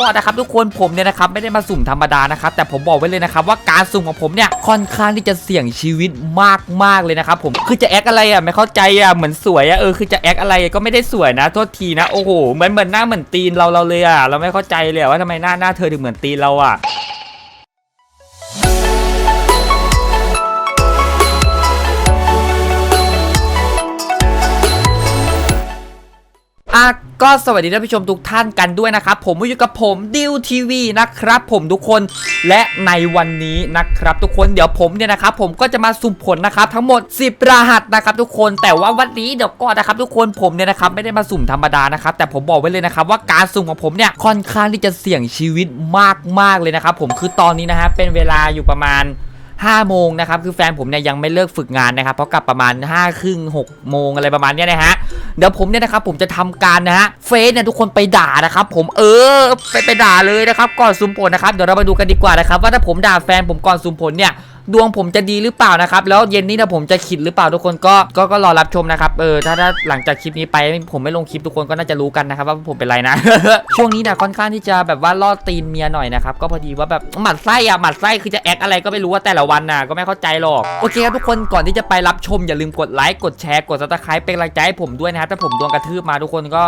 ก็นะครับทุกคนผมเนี่ยนะครับไม่ได้มาสุ่มธรรมดานะครับแต่ผมบอกไว้เลยนะครับว่าการสุ่มของผมเนี่ยค่อนข้างที่จะเสี่ยงชีวิตมากๆเลยนะครับผมคือจะแอคอะไรอะไม่เข้าใจอะเหมือนสวยอะเออคือจะแอคอะไรก็ไม่ได้สวยนะโทษทีนะโอ้โหเหมือนเหมือนหน้าเหมือนตีนเราเราเลยอะเราไม่เข้าใจเลยว่าทำไมหน้าหน้าเธอถึงเหมือนตีนเราอะ ก็สวัสดีท่านผู้ชมทุกท่านกันด้วยนะครับ ผมอยู่กับผมดิวทีวีนะครับ ผมทุกคนและในวันนี้นะครับ ทุกคนเดี๋ยวผมเนี่ยนะครับ ผมก็จะมาสุ่มผลนะครับ ทั้งหมด 10 รหัสนะครับ ทุกคนแต่ว่าวันนี้เดี๋ยวก่อนนะครับทุกคนผมเนี่ยนะครับไม่ได้มาสุ่มธรรมดานะครับ แต่ผมบอกไว้เลยนะครับ ว่าการสุ่มของผมเนี่ยค่อนข้างที่จะเสี่ยงชีวิตมากๆเลยนะครับ ผมคือตอนนี้นะฮะเป็นเวลาอยู่ประมาณ5โมงนะครับคือแฟนผมเนี่ยยังไม่เลิกฝึกงานนะครับเพราะกลับประมาณ5ครึ่ง6โมงอะไรประมาณเนี้ยนะฮะ เดี๋ยวผมเนี่ยนะครับผมจะทำการนะฮะเฟซเนี่ยทุกคนไปด่านะครับผมเออไปไปด่าเลยนะครับก่อนซุมผลนะครับเดี๋ยวเราไปดูกันดีกว่านะครับว่าถ้าผมด่าแฟนผมก่อนซุมผลเนี่ย ดวงผมจะดีหรือเปล่านะครับ แล้วเย็นนี้นะผมจะขิดหรือเปล่าทุกคนก็ก็ก็รอรับชมนะครับเออถ้าถ้าหลังจากคลิปนี้ไปผมไม่ลงคลิปทุกคนก็น่าจะรู้กันนะครับว่าผมเป็นไรนะ ช่วงนี้นี่ยค่อนข้างที่จะแบบว่าล่อตีนเมียหน่อยนะครับก็พอดีว่าแบบหมัดไส้อะหมัดไส้คือจะแอคอะไรก็ไม่รู้ว่าแต่ละวันน่ะก็ไม่เข้าใจหรอกโอเคครับทุกคนก่อนที่จะไปรับชมอย่าลืมกดไลค์กดแชร์กดซับสไครป์เป็นกำลังใจให้ผมด้วยนะครับถ้าผมโดนกระทืบมาทุกคนก็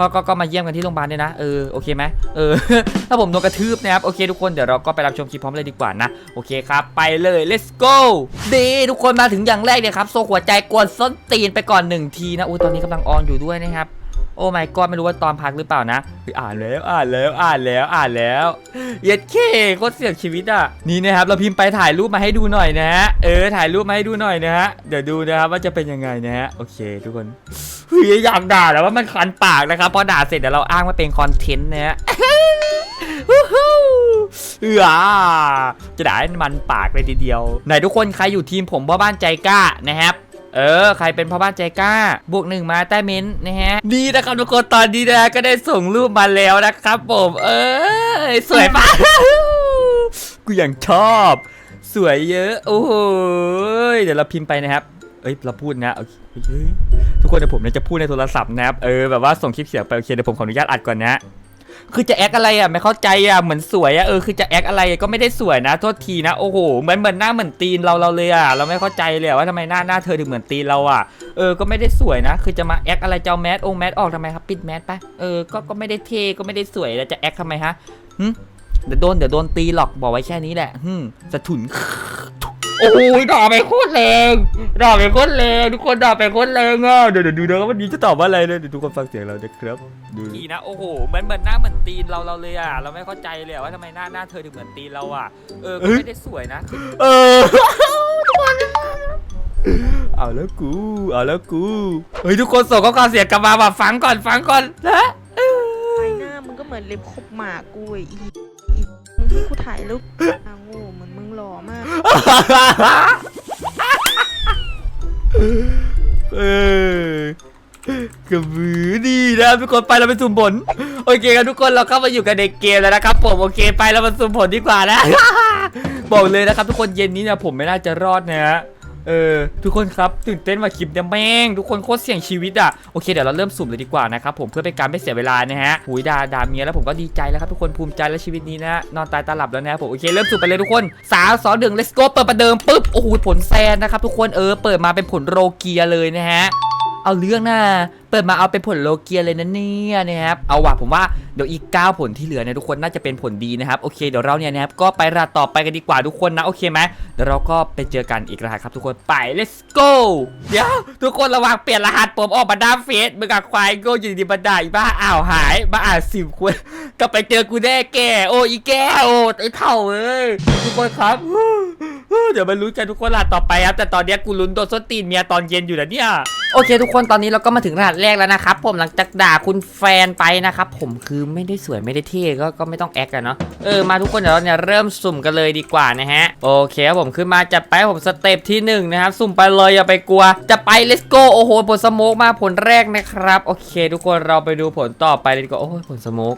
ก็ก็ก็มาเยี่ยมกันที่โรงพยาบาลเนี่ยนะเออโอเคไหมเออถ้าผมโดนกระทืบนะครับโอเคทุกคนเดี๋ยวเราก็ไปรับชมคลิปพร้อมเลยดีกว่านะโอเคครับไปเลย let's go ดีทุกคนมาถึงอย่างแรกเนี่ยครับโซหัวใจกวนส้นตีนไปก่อนหนึ่งทีนะอุ้ยตอนนี้กำลังออนอยู่ด้วยนะครับ โอ้ my god ไม่รู้ว่าตอนพักหรือเปล่านะอ่านแล้วอ่านแล้วอ่านแล้วอ่านแล้วเย็ดเคโคตรเสี่ยงชีวิตอะนี่นะครับเราพิมพ์ไปถ่ายรูปมาให้ดูหน่อยนะฮะเออถ่ายรูปมาให้ดูหน่อยนะฮะเดี๋ยวดูนะครับว่าจะเป็นยังไงนะฮะโอเค ทุกคนเฮ้ยอยากด่าแต่ว่ามันคันปากนะครับพอด่าเสร็จเดี๋ยวเราอ้างว่าเป็นคอนเทนต์นะฮะเอือจะด่าให้มันปากเลยทีเดียวไหนทุกคนใครอยู่ทีมผมพ่อบ้านใจกล้านะครับ เออ ใครเป็นพ่อบ้านใจกล้า บวกหนึ่งมาใต้เม้นต์นะฮะ นี่นะครับทุกคนตอนนี้นะก็ได้ส่งรูปมาแล้วนะครับผม เออสวยปะกูอย่างชอบ สวยเยอะ โอ้โหเดี๋ยวเราพิมพ์ไปนะครับ เอ้ยเราพูดนะโอเคเฮ้ยทุกคนเดี๋ยวผมเนี่ยจะพูดในโทรศัพท์นะครับ เออแบบว่าส่งคลิปเสียงไปโอเคเดี๋ยวผมขออนุญาตอัดก่อนนะ คือจะแอคอะไรอะไม่เข้าใจอะเหมือนสวยอะเออคือจะแอคอะไรก็ไม่ได้สวยนะโทษทีนะโอ้โหเหมือนเหมือนหน้าเหมือนตีนเราเราเลยอะเราไม่เข้าใจเลยว่าทำไมหน้าหน้าเธอถึงเหมือนตีนเราอะเออก็ไม่ได้สวยนะ คือจะมาแอคอะไรเจะเอาแมสองแมสออกทำไมครับปิดแมสไปเออก็ก็ไม่ได้เท่ก็ไม่ได้สวยแล้วจะแอคทำไมฮะหึเดี๋ยวโดนเดี๋ยวโดนตีหรอกบอกไว้แค่นี้แหละหึสะถุน โอ้ยด่าไปโคตรแรงด่าไปโคตรแรงทุกคนด่าไปโคตรแรงอะเดี๋ยวเดี๋ยวดูนะวันนี้จะตอบว่าอะไรนะเดี๋ยวทุกคนฟังเสียงเรานะครับดูดีนะโอ้โหเหมือนเหมือนหน้าเหมือนตีนเราเราเลยอะเราไม่เข้าใจเลยอะว่าทำไมหน้าหน้าเธอถึงเหมือนตีนเราอะเออก็ไม่ได้สวยนะเออเอาแล้วกูเอาแล้วกูเฮ้ยทุกคนส่งข้อความเสียงกลับมาว่าฟังก่อนฟังก่อนนะไอ้หน้ามึงก็เหมือนเล็บขบหมากกูไอ้อีอีมึงให้กูถ่ายรูป ล่อมากเออกระบือดีนะทุกคนไปเราไปสุ่มผลโอเคครับทุกคนเราเข้ามาอยู่กันในเกมแล้วนะครับผมโอเคไปเรามาสุ่มผลดีกว่านะ บอกเลยนะครับทุกคนเย็นนี้เนี่ยผมไม่น่าจะรอดนะฮะ เออทุกคนครับตื่นเต้นว่าคลิปเนี่ยแม่งทุกคนโคตรเสี่ยงชีวิตอะโอเคเดี๋ยวเราเริ่มสุ่มเลยดีกว่านะครับผมเพื่อเป็นการไม่เสียเวลานะฮะหุยดาดาเมียแล้วผมก็ดีใจแล้วครับทุกคนภูมิใจแล้วชีวิตนี้นะนอนตายตาหลับแล้วนะผมโอเคเริ่มสุ่มไปเลยทุกคนสาวสองหนึ่งเลสโกเปิดประเดิมปุ๊บโอ้โหผลแซนนะครับทุกคนเออเปิดมาเป็นผลโรเกียเลยนะฮะ เอาเรื่องนะเปิดมาเอาเป็นผลโลเกียเลยนะเนี่ยนะครับเอาว่ะผมว่าเดี๋ยวอีก 9 ผลที่เหลือเนี่ยทุกคนน่าจะเป็นผลดีนะครับโอเคเดี๋ยวเราเนี่ยนะครับก็ไปรหัสต่อไปกันดีกว่าทุกคนนะโอเคไหมเดี๋ยวเราก็ไปเจอกันอีกรหัสครับทุกคนไป let's go เดี๋ยวทุกคนระวังเปลี่ยนรหัสผมออกมาด้าเฟสมึงกับควายโก้อยู่ดีๆมาด่าอีบ้าอ้าวหายมาอ่านสิบคนก็ไปเจอกูแน่แกโอ้อีแกโอ้ไอ้เท่าเอ้ยทุกคนครับเดี๋ยวมาลุ้นกันทุกคนรหัสต่อไปครับแต่ตอนเนี้ยกูลุ้นโดนส้นตีนเมียตอนเย็นอยู่นะเนี่ย โอเค ทุกคนตอนนี้เราก็มาถึงรหัสแรกแล้วนะครับผมหลังจากด่าคุณแฟนไปนะครับผมคือไม่ได้สวยไม่ได้เท่ก็ก็ไม่ต้องแอคกันเนาะเออมาทุกคนเดี๋ยวเราเนี่ยเริ่มสุ่มกันเลยดีกว่านะฮะโอเคครับผมขึ้นมาจัดไปผมสเต็ปที่หนึ่งนะครับสุ่มไปเลยอย่าไปกลัว จะไป let's go โอ้โหผลสโมกมาผลแรกนะครับ โอเค ทุกคนเราไปดูผลต่อไปเลยดีกว่าโอ้ยผลสโมก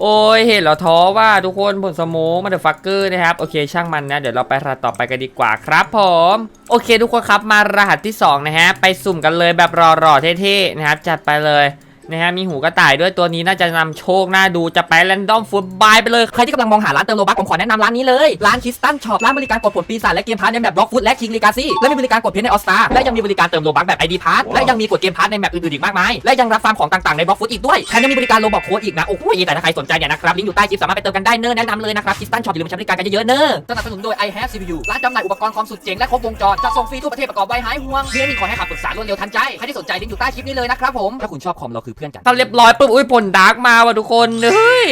โอ้ยเห็นเหรอท้อว่าทุกคนผลสโมกมาเดอะฟักเกอร์นะครับ โอเคช่างมันนะ เดี๋ยวเราไปรหัสต่อไปกันดีกว่าครับผม โอเคทุกคนครับมารหัสที่ 2 นะฮะ ไปสุ่มกันเลยแบบรอๆเท่ๆนะครับ จัดไปเลย นะฮะมีหูกระต่ายด้วยตัวนี้น่าจะนำโชคน่าดูจะไปแรนดอมฟุตบายไปเลย ใครที่กำลังมองหาร้านเติมโลบัคผมขอแนะนำร้านนี้เลย ร้านคิสตันช็อปร้านบริการกดผลปีศาจและเกมพาร์ทในแบบบล็อกฟุตและคิงลีกาซี่และมีบริการกดเพชรในออสตาและยังมีบริการเติมโลบัคแบบไอดีพาร์ทและยังมีกดเกมพาร์ทในแมปอื่นๆอีกมากมายและยังรับฟาร์มของต่างๆในบล็อกฟุตอีกด้วยแถมยังมีบริการโลบอกโค้ดอีกนะโอ้โหแต่ถ้าใครสนใจเนี่ยนะครับลิงก์อยู่ใต้คลิปสามารถไปเติมกันได้เนอแนะนำเลยนะครับคิสตันช็อปอย่าลืมใช้บริการกันเยอะๆเนอสนับสนุนโดย i have CPU ร้านจำหน่ายอุปกรณ์คอมสุดเจ๋งและครบวงจรจัดส่งฟรีทั่วประเทศประกอบไว้หายห่วงเพื่อนมีขอให้คำปรึกษารวดเร็วทันใจใครที่สนใจลิงก์อยู่ใต้คลิปนี้เลยนะครับผมถ้าคุณชอบคอมเราคือเพื่อนกันถ้าเรียบร้อยปุ๊บอุ้ยผลดาร์กมาว่ะทุกคนเฮ้ย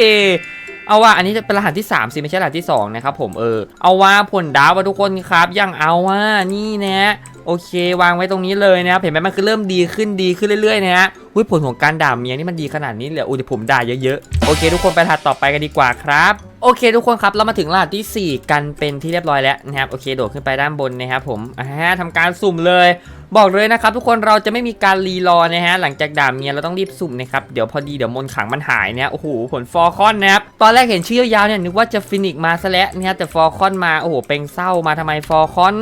เอาว่าอันนี้จะเป็นรหัสที่3สิไม่ใช่รหัสที่2นะครับผมเออเอาว่าผลดาร์กว่ะทุกคนครับยังเอาว่านี่นะโอเควางไว้ตรงนี้เลยนะครับเห็นไหมมันคือเริ่มดีขึ้นดีขึ้นเรื่อยๆนะฮะอุ้ยผลของการด่าเมียนี่มันดีขนาดนี้เลยอุ้ยผมด่าเยอะๆโอเค ทุกคนไปถัดต่อไปกันดีกว่าครับ โอเคทุกคนครับเรามาถึงรหัสทีสี่ 4 กันเป็นที่เรียบร้อยแล้วนะครับโอเคโดดขึ้นไปด้านบนนะครับผมอ่าทำการสุ่มเลย บอกเลยนะครับทุกคนเราจะไม่มีการรีรอนะฮะหลังจากด่าเมียเราต้องรีบสุ่มนะครับเดี๋ยวพอดีเดี๋ยวมนขังมันหายเนี่ยโอ้โหผลฟอร์คอนนะครับตอนแรกเห็นชื่อยาวเนี่ยนึกว่าจะฟินิกมาซะแล้วเนี่ยแต่ฟอร์คอนมาโอ้โหเป็นเศร้ามาทำไมฟอร์คอน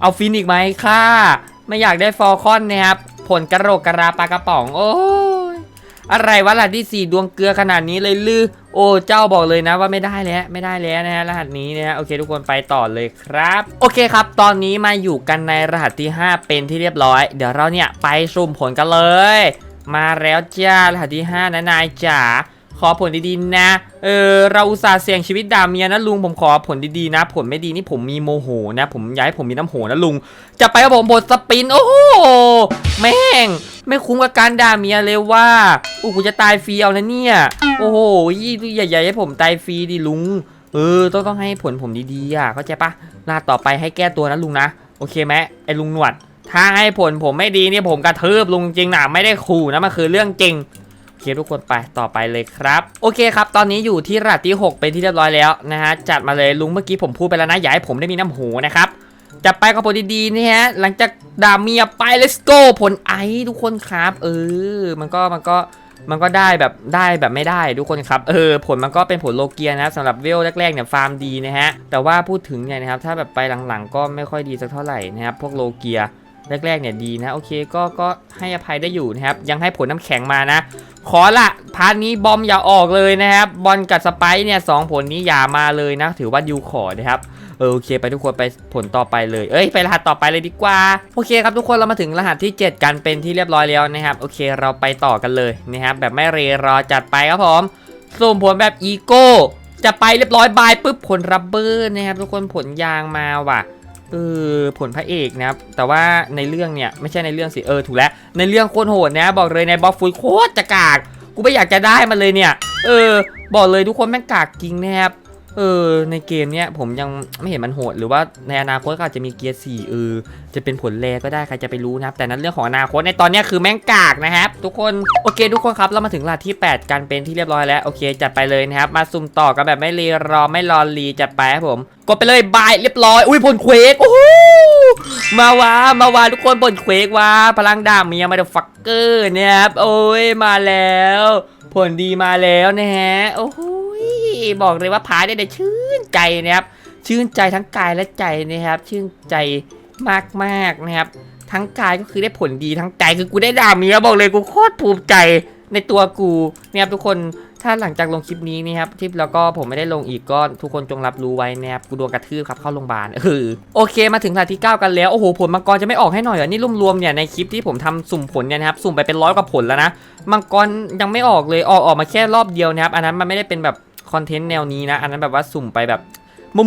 เอาฟินิกมาให้ค่าไม่อยากได้ฟอร์คอนนะครับผลกระโหลกกระลาปลากระป๋องโอ้ อะไรวะรหัสที่สี่ดวงเกลือขนาดนี้เลยลือ โอ้เจ้าบอกเลยนะว่าไม่ได้แล้วไม่ได้แล้วนะฮะรหัสนี้นะฮะโอเค ทุกคนไปต่อเลยครับ โอเคครับ ตอนนี้มาอยู่กันในรหัสที่ 5 เป็นที่เรียบร้อย เดี๋ยวเราเนี่ยไปสุ่มผลกันเลย มาแล้วจ้ารหัสที่ 5 นะนายจ๋า ขอผลดีๆนะ เออเราอุตส่าห์เสี่ยงชีวิตด่าเมียนะลุงผมขอผลดีๆนะ ผลไม่ดีนี่ผมมีโมโหนะ ผมอยากให้ผมมีน้ำโหนะลุง จะไปกับผมบทสปิน โอ้โหแม่ง ไม่คุ้มกับการด่าเมียเลยว่าโอ้กูจะตายฟรีเอานะเนี่ย โอ้โหยี่ใหญ่ๆให้ผมตายฟรีดิลุง เออ ต้องต้องให้ผลผมดีๆอะเข้าใจปะลาต่อไปให้แก้ตัวนะลุงนะ โอเคไหมไอ้ลุงหนวดถ้าให้ผลผมไม่ดีเนี่ยผมกระทืบลุงจริงนะไม่ได้ขู่นะมันคือเรื่องจริง เคทุกคนไปต่อไปเลยครับ โอเคครับ ตอนนี้อยู่ที่ระดับที่ 6 เป็นที่เรียบร้อยแล้วนะฮะจัดมาเลยลุงเมื่อกี้ผมพูดไปแล้วนะอย่าให้ผมได้มีน้ำหูนะครับจะไปกับผลดีๆนี่ฮะหลังจากดาเมียไป let's go ผลไอทุกคนครับ เออ มันก็มันก็มันก็ได้แบบได้แบบไม่ได้ทุกคนครับเออผลมันก็เป็นผลโลเกียนะครับสำหรับเวลแรกๆเนี่ยฟาร์มดีนะฮะแต่ว่าพูดถึงเนี่ยนะครับถ้าแบบไปหลังๆ ก็ไม่ค่อยดีสักเท่าไหร่นะครับพวกโลเกียแรกๆเนี่ยดีนะโอเคก็ก็ให้อภัยได้อยู่นะครับยังให้ผลน้ำแข็งมานะ ขอละพาร์ทนี้บอมอย่าออกเลยนะครับ บอลกับสไปซ์เนี่ยสองผลนี้อย่ามาเลยนะ ถือว่ายูขอนะครับเออโอเค ไปทุกคนไปผลต่อไปเลย เอ้ยไปรหัสต่อไปเลยดีกว่า โอเคครับทุกคนเรามาถึงรหัสที่ 7 กันเป็นที่เรียบร้อยแล้วนะครับ โอเคเราไปต่อกันเลยนะครับแบบไม่เรรอจัดไปครับผมสุ่มผลแบบอีโก้จะไปเรียบร้อยบายปุ๊บผลรับเบอร์นะครับทุกคนผลยางมาว่ะ เออผลพระเอกนะครับแต่ว่าในเรื่องเนี่ยไม่ใช่ในเรื่องสิเออถูกแล้วในเรื่องโคตรโหดนะบอกเลยในบล็อกฟุตโคตรจะกากกูไม่อยากจะได้มันเลยเนี่ย เออ บอกเลยทุกคนแม่งกากจริงนะครับ เออในเกมเนี้ยผมยังไม่เห็นมันโหด หรือว่าในอนาคตก็อาจจะมีเกียร์สี่เออจะเป็นผลแรก็ได้ใครจะไปรู้นะครับ แต่นั้นเรื่องของอนาคตในตอนนี้คือแม่งกากนะครับ ทุกคนโอเค ทุกคนครับเรามาถึงรหัสที่ 8 กันเป็นที่เรียบร้อยแล้วโอเคจัดไปเลยนะครับ มาซุ่มต่อกันแบบไม่รีรอไม่รอรีจัดไปครับผมกดไปเลยบายเรียบร้อยอุ้ยผลเควกโอ้โหมาวะมาวะทุกคนผลเควกว่าพลังดาบเมียมาเดฟักเกอร์นะครับโอ้ยมาแล้ว ผลดีมาแล้วนะฮะโอ้โห บอกเลยว่าพายได้แต่ชื่นใจนะครับ ชื่นใจทั้งกายและใจนะครับ ชื่นใจมากๆนะครับ ทั้งกายก็คือได้ผลดีทั้งใจคือกูได้ด่าเมียบอกเลยกูโคตรภูมิใจในตัวกูนะครับทุกคนถ้าหลังจากลงคลิปนี้นะครับที่แล้วก็ผมไม่ได้ลงอีกก็ทุกคนจงรับรู้ไว้นะครับกูโดนกระทืบครับเข้าโรงพยาบาลเออโอเคมาถึงรายที่ 9 กันแล้ว โอ้โหผลมังกรจะไม่ออกให้หน่อยเหรอนี่รวมๆเนี่ยในคลิปที่ผมทำสุ่มผลเนี่ยนะครับสุ่มไปเป็นร้อยกว่าผลแล้วนะมังกรยังไม่ออกเลยออกออกมาแค่รอบเดียวนะครับอันนั้นมันไม่ได้เป็นแบบ คอนเทนต์แนวนี้นะ อันนั้นแบบว่าสุ่มไปแบบ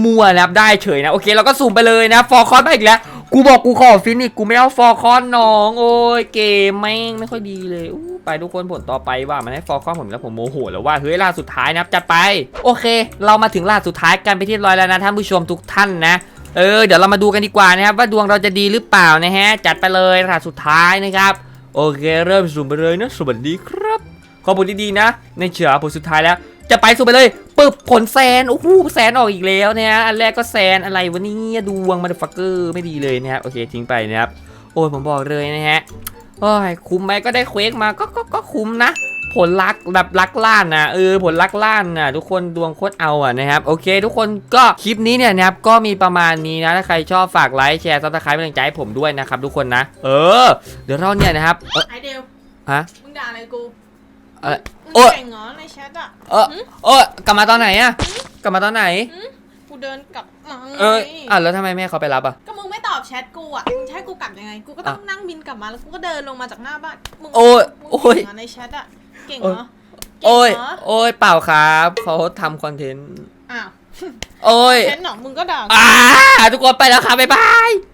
มัวๆนะครับได้เฉยนะ โอเคเราก็สุ่มไปเลยนะฟอร์คอนมาอีกแล้ว กูบอกกูขอฟินิกกูไม่เอาฟอร์คอนน้อง โอ้ยเกมแม่งไม่ค่อยดีเลยไปทุกคนผลต่อไปว่ามันให้ฟอร์คอนผมแล้วผมโมโหแล้วว่าเฮ้ยล่าสุดท้ายนับจัดไป โอเค เรามาถึงล่าสุดท้ายกันไปที่ร้อยแล้วนะท่านผู้ชมทุกท่านนะเออเดี๋ยวเรามาดูกันดีกว่านะครับว่าดวงเราจะดีหรือเปล่านะฮะจัดไปเลยล่าสุดท้ายนะครับโอเค เริ่มสุ่มไปเลยนะสวัสดีครับขอผลดีๆนะ ในเฉือผลสุดท้ายแล้ว จะไปสุ่มไปเลยปึ๊บผลแซนโอ้โหแซนออกอีกแล้วนะฮะอันแรกก็แซนอะไรวะเนี่ยดวงมันฟักเกอร์ไม่ดีเลยนะครับโอเคทิ้งไปนะครับโอ้ยผมบอกเลยนะฮะโอ้ยคุ้มไหมก็ได้เควกมาก็ก็ก็คุ้มนะผลลักแบบลักล้านนะเออผลลักล้านนะทุกคนดวงโคตรเอาอะนะครับโอเค ทุกคนก็คลิปนี้เนี่ยนะครับก็มีประมาณนี้นะถ้าใครชอบฝากไลค์แชร์ซับสไครป์เป็นกำลังใจให้ผมด้วยนะครับทุกคนนะ เออ เดี๋ยวเราเนี่ยนะครับเออไอเดลฮะมึงด่าอะไรกูอะไรมึง โอ๊ยเก่งเหรอในแชทอะเออเออกลับมาตอนไหนอะกลับมาตอนไหนกูเดินกลับมาเออไงอะแล้วทำไมแม่เขาไปรับอะ ก็มึงไม่ตอบแชทกูอะมึงจะให้กูกลับยังไง กูก็ต้องนั่งบินกลับมาแล้วกูก็เดินลงมาจากหน้าบ้าน มึงโอ้ยมึงโอ้ยเก่งเหรอในแชทอะ เก่งเหรอโอ้ยเก่งเหรอโอ้ยเปล่าครับเขาทำคอนเทนต์ อ้าวโอ้ยแชทหนอมึงก็ด่ากู อ่าทุกคนไปแล้วครับบ๊ายบาย